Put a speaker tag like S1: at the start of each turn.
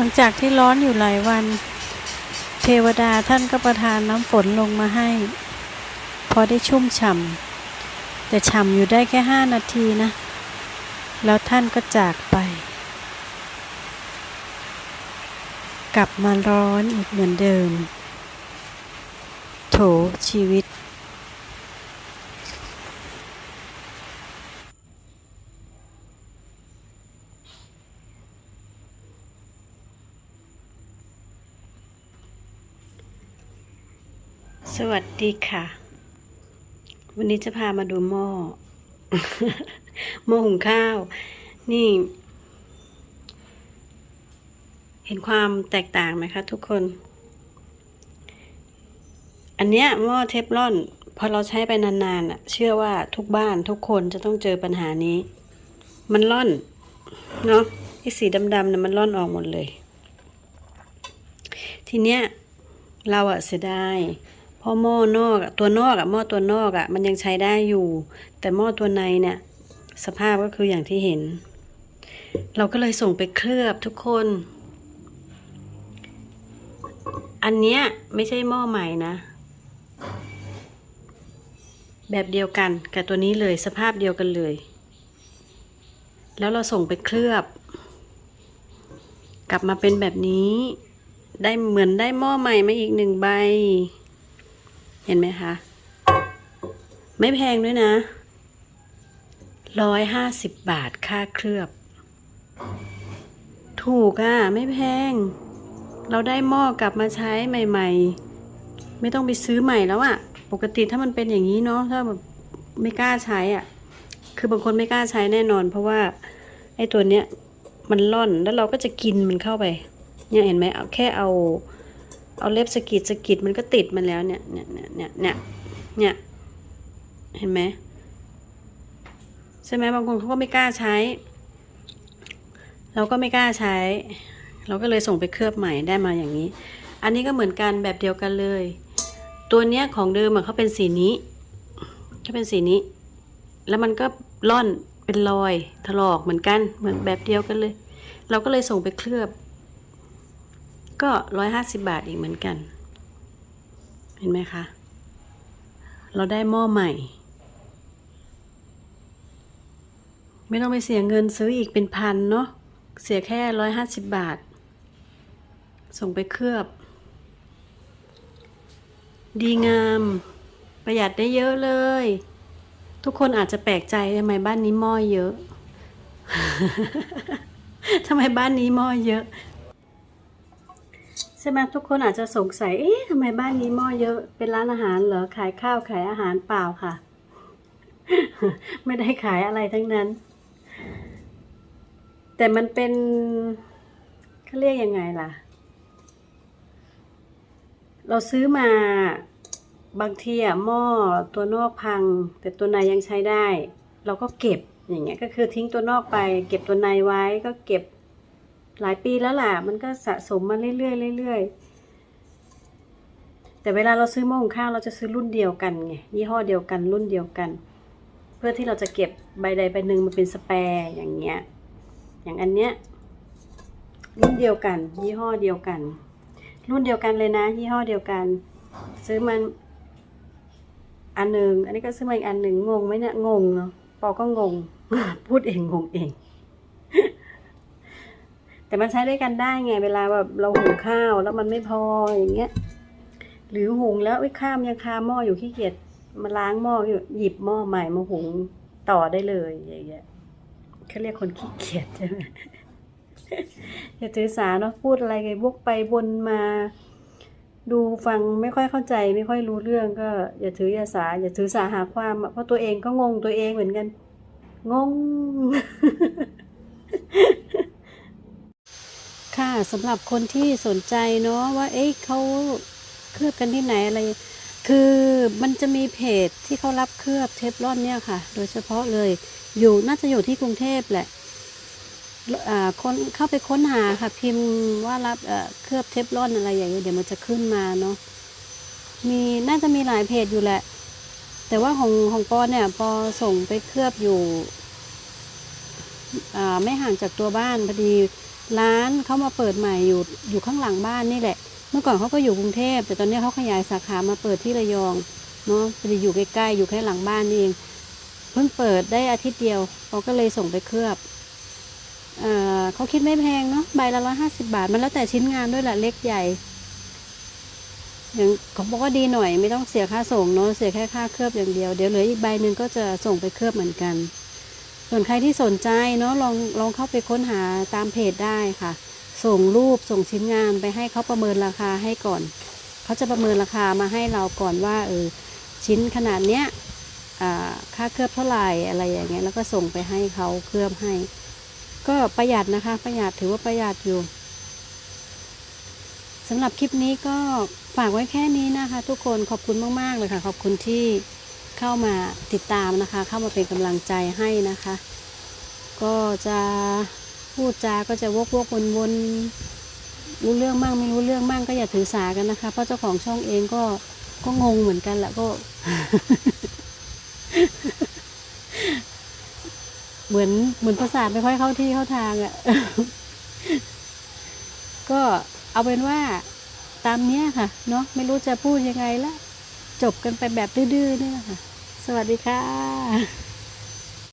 S1: หลังจากที่ร้อนอยู่หลายวัน เทวดาท่านก็ประทานน้ำฝนลงมาให้ พอได้ชุ่มฉ่ำแต่ฉ่ำอยู่ได้แค่ห้านาทีนะ แล้วท่านก็จากไป กลับมาร้อนอีกเหมือนเดิม โถชีวิต สวัสดีค่ะ วันนี้จะพามาดูหม้อหม้อหุงข้าว นี่ เห็นความแตกต่างไหมคะทุกคน อันเนี้ยหม้อเทฟลอนพอเราใช้ไปนานๆอะ เชื่อว่าทุกบ้านทุกคนจะต้องเจอปัญหานี้ มันล่อน เนาะไอสีดำๆเนี่ยมันล่อนออกหมดเลย ทีเนี้ยเราอะเสียดาย เพราะหม้อนอกอะตัวนอกอะหม้อตัวนอกอะมันยังใช้ได้อยู่ แต่หม้อตัวในเนี่ย สภาพก็คืออย่างที่เห็น เราก็เลยส่งไปเคลือบทุกคน อันเนี้ยไม่ใช่หม้อใหม่นะ แบบเดียวกันกับตัวนี้เลยสภาพเดียวกันเลย แล้วเราส่งไปเคลือบ กลับมาเป็นแบบนี้ ได้เหมือนได้หม้อใหม่มาอีกหนึ่งใบ ห็นไหมคะ ไม่แพงด้วยนะร้อยห้าสิบบาทค่าเคลือบ ถูกอะ ไม่แพง เราได้หม้อกลับมาใช้ใหม่ ๆ ไม่ต้องไปซื้อใหม่แล้วอะ่ะ ปกติถ้ามันเป็นอย่างนี้เนาะถ้าแบบไม่กล้าใช้อะ่ะ คือบางคนไม่กล้าใช้แน่นอน เพราะว่า ไอ้ตัวเนี้ยมันล่อนแล้วเราก็จะกินมันเข้าไปเนี่ยเห็นไหมเอาแค่เอา เอาเล็บสกิดสกิดมันก็ติดมันแล้วเนี่ยเนี่ยเนี่ยเนี่ยเนี่ยเห็นไหมใช่ไหมบางคนเขาก็ไม่กล้าใช้ เราก็ไม่กล้าใช้ เราก็เลยส่งไปเคลือบใหม่ได้มาอย่างนี้ อันนี้ก็เหมือนกันแบบเดียวกันเลย ตัวเนี้ยของเดิมเขาเป็นสีนี้เขาเป็นสีนี้ แล้วมันก็ล่อนเป็นรอยถลอกเหมือนกันเหมือนแบบเดียวกันเลย เราก็เลยส่งไปเคลือบ ก็ร้อยห้าสิบาทอีกเหมือนกัน เห็นไหมคะ เราได้หม้อใหม่ ไม่ต้องไปเสียเงินซื้ออีกเป็นพันเนาะ เสียแค่ร้อยห้าสิบบาท ส่งไปเคลือบ ดีงาม ประหยัดได้เยอะเลย ทุกคนอาจจะแปลกใจทำไมบ้านนี้หม้อเยอะทำไมบ้านนี้หม้อเยอะ ใช่ไหมทุกคนอาจจะสงสัย เอ๊ะทำไมบ้านนี้หม้อเยอะ เป็นร้านอาหารเหรอ ขายข้าวขายอาหารเปล่าค่ะ ไม่ได้ขายอะไรทั้งนั้น แต่มันเป็นเขาเรียกยังไงล่ะ เราซื้อมาบางทีอะหม้อตัวนอกพัง แต่ตัวในยังใช้ได้ เราก็เก็บอย่างเงี้ย ก็คือทิ้งตัวนอกไป เก็บตัวในไว้ก็เก็บ หลายปีแล้วล่ะมันก็สะสมมาเรื่อยๆเรื่อยๆแต่เวลาเราซื้อหม้อหุงข้าวเราจะซื้อรุ่นเดียวกันไงยี่ห้อเดียวกันรุ่นเดียวกัน เพื่อที่เราจะเก็บใบใดใบหนึ่งมาเป็นสแปร์อย่างเงี้ยอย่างอันเนี้ยรุ่นเดียวกัน ยี่ห้อเดียวกัน รุ่นเดียวกันเลยนะ ยี่ห้อเดียวกัน ซื้อมันอันหนึ่งอันนี้ก็ซื้อมาอีกอันหนึ่งงงไหมเนี่ยงงเนาะปอก็งง พูดเองงงเอง แต่มันใช้ด้วยกันได้ไง เวลาแบบเราหุงข้าวแล้วมันไม่พออย่างเงี้ย หรือหุงแล้วไอ้ข้ามยังคาหม้ออยู่ขี้เกียจมาล้างหม้ออยู่หยิบหม้อใหม่มาหุงต่อได้เลยอย่างเงี้ยเขาเรียกคนขี้เกียจใช่ไหมอย่าถือสาเนาะพูดอะไรกันวกไปวนมา ดูฟังไม่ค่อยเข้าใจ ไม่ค่อยรู้เรื่องก็ อย่าถืออย่าสา อย่าถือสาหาความเพราะตัวเองก็งงตัวเองเหมือนกัน งง ค่ะสำหรับคนที่สนใจเนาะว่า เอ๊ะเขาเคลือบกันที่ไหนอะไร คือมันจะมีเพจที่เขารับเคลือบเทฟลอนเนี่ยค่ะ โดยเฉพาะเลยอยู่น่าจะอยู่ที่กรุงเทพแหละอ่าคนเข้าไปค้นหาค่ะ พิมพ์ว่ารับเคลือบเทฟลอนอะไรอย่างเงี้ยเดี๋ยวมันจะขึ้นมาเนาะมีน่าจะมีหลายเพจอยู่แหละ แต่ว่าของของปอเนี่ยปอส่งไปเคลือบอยู่อ่าไม่ห่างจากตัวบ้านพอดี ร้านเขามาเปิดใหม่อยู่อยู่ข้างหลังบ้านนี่แหละ เมื่อก่อนเขาก็อยู่กรุงเทพ แต่ตอนนี้เขาขยายสาขามาเปิดที่ระยองเนาะจะอยู่ใกล้ๆอยู่แค่หลังบ้านเอง เพิ่งเปิดได้อาทิตย์เดียวเขาก็เลยส่งไปเคลือบเอเขาคิดไม่แพงเนาะใบละร้อยห้าสิบาท มันแล้วแต่ชิ้นงานด้วยแหละเล็กใหญ่อย่างเขาบอกว่าดีหน่อยไม่ต้องเสียค่าส่งเนาะเสียแค่ค่าเคลือบอย่างเดียวเดี๋ยวเหลืออีกใบหนึ่งก็จะส่งไปเคลือบเหมือนกัน ส่วนใครที่สนใจเนาะลองลองเข้าไปค้นหาตามเพจได้ค่ะ ส่งรูปส่งชิ้นงานไปให้เขาประเมินราคาให้ก่อน เขาจะประเมินราคามาให้เราก่อนว่าเออชิ้นขนาดเนี้ยอ่าค่าเคลือบเท่าไหร่อะไรอย่างเงี้ยแล้วก็ส่งไปให้เขาเคลือบให้ ก็ประหยัดนะคะ ประหยัดถือว่าประหยัดอยู่สำหรับคลิปนี้ก็ฝากไว้แค่นี้นะคะ ทุกคนขอบคุณมาก ๆ เลยค่ะ ขอบคุณที่ เข้ามาติดตามนะคะ เข้ามาเป็นกำลังใจให้นะคะ ก็จะพูดจาก็จะวกวกวนวนๆรู้เรื่องมั่งไม่รู้เรื่องมั่งก็อย่าถือสากันนะคะ เพราะเจ้าของช่องเองก็ก็งงเหมือนกันแหละก็ เหมือนเหมือนประสาทไม่ค่อยเข้าที่เข้าทางอะ่ะ ก็เอาเป็นว่าตามเนี้ยค่ะ เนาะไม่รู้จะพูดยังไงละจบกันไปแบบดื้อๆนี่แหละค่ะ สวัสดีค่ะ